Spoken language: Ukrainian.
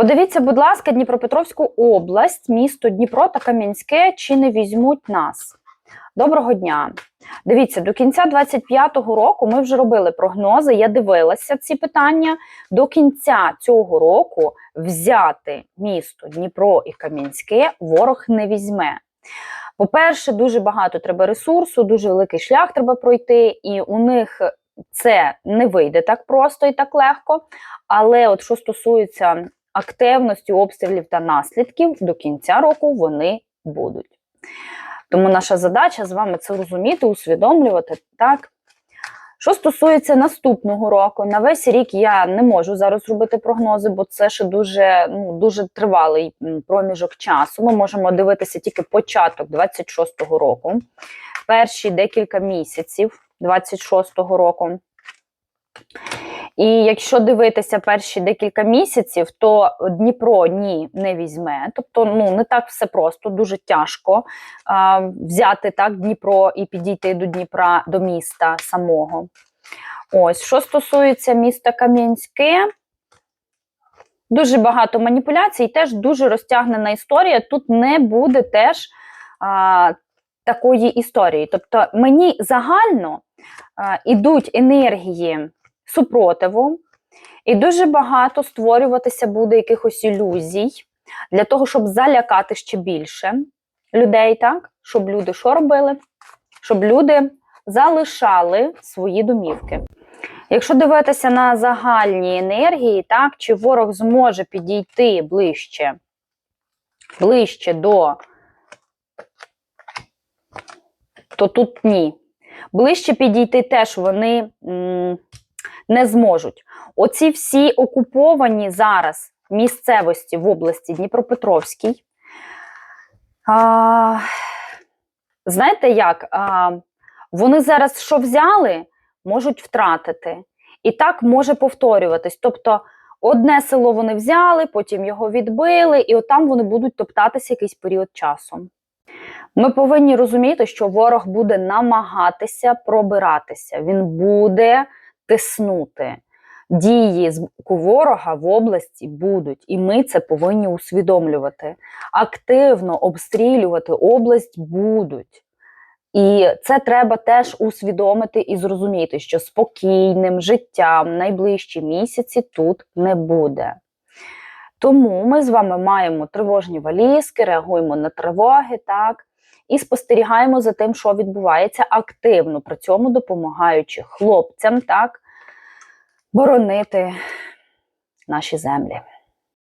Подивіться, будь ласка, Дніпропетровську область, місто Дніпро та Кам'янське, чи не візьмуть нас? Доброго дня. Дивіться, до кінця 25-го року ми вже робили прогнози. Я дивилася ці питання. До кінця цього року взяти місто Дніпро і Кам'янське ворог не візьме. По-перше, дуже багато треба ресурсу, дуже великий шлях треба пройти, і у них це не вийде так просто і так легко. Але от що стосується активності обстрілів та наслідків, до кінця року вони будуть. Тому наша задача з вами це розуміти, усвідомлювати так. Що стосується наступного року, на весь рік я не можу зараз робити прогнози, бо це ще дуже, ну, дуже тривалий проміжок часу. Ми можемо дивитися тільки початок 26-го року, перші декілька місяців 26-го року. І якщо дивитися перші декілька місяців, то Дніпро ні не візьме. Тобто, ну не так все просто, дуже тяжко а, взяти так Дніпро і підійти до Дніпра, до міста самого. Ось, що стосується міста Кам'янське, дуже багато маніпуляцій, теж дуже розтягнена історія. Тут не буде теж а, такої історії. Тобто, мені загально а, ідуть енергії супротиву, і дуже багато створюватися буде якихось ілюзій для того, щоб залякати ще більше людей, так? Щоб люди що робили? Щоб люди залишали свої домівки. Якщо дивитися на загальні енергії, так, чи ворог зможе підійти ближче, ближче до, то тут ні. Ближче підійти теж вони не зможуть. Оці всі окуповані зараз місцевості в області Дніпропетровській. А, знаєте як? А, вони зараз що взяли, можуть втратити. І так може повторюватись. Тобто одне село вони взяли, потім його відбили, і отам вони будуть топтатися якийсь період часу. Ми повинні розуміти, що ворог буде намагатися пробиратися, він буде тиснути. Дії з боку ворога в області будуть, і ми це повинні усвідомлювати. Активно обстрілювати область будуть. І це треба теж усвідомити і зрозуміти, що спокійним життям найближчі місяці тут не буде. Тому ми з вами маємо тривожні валізки, реагуємо на тривоги, так, і спостерігаємо за тим, що відбувається активно, при цьому допомагаючи хлопцям так, боронити наші землі.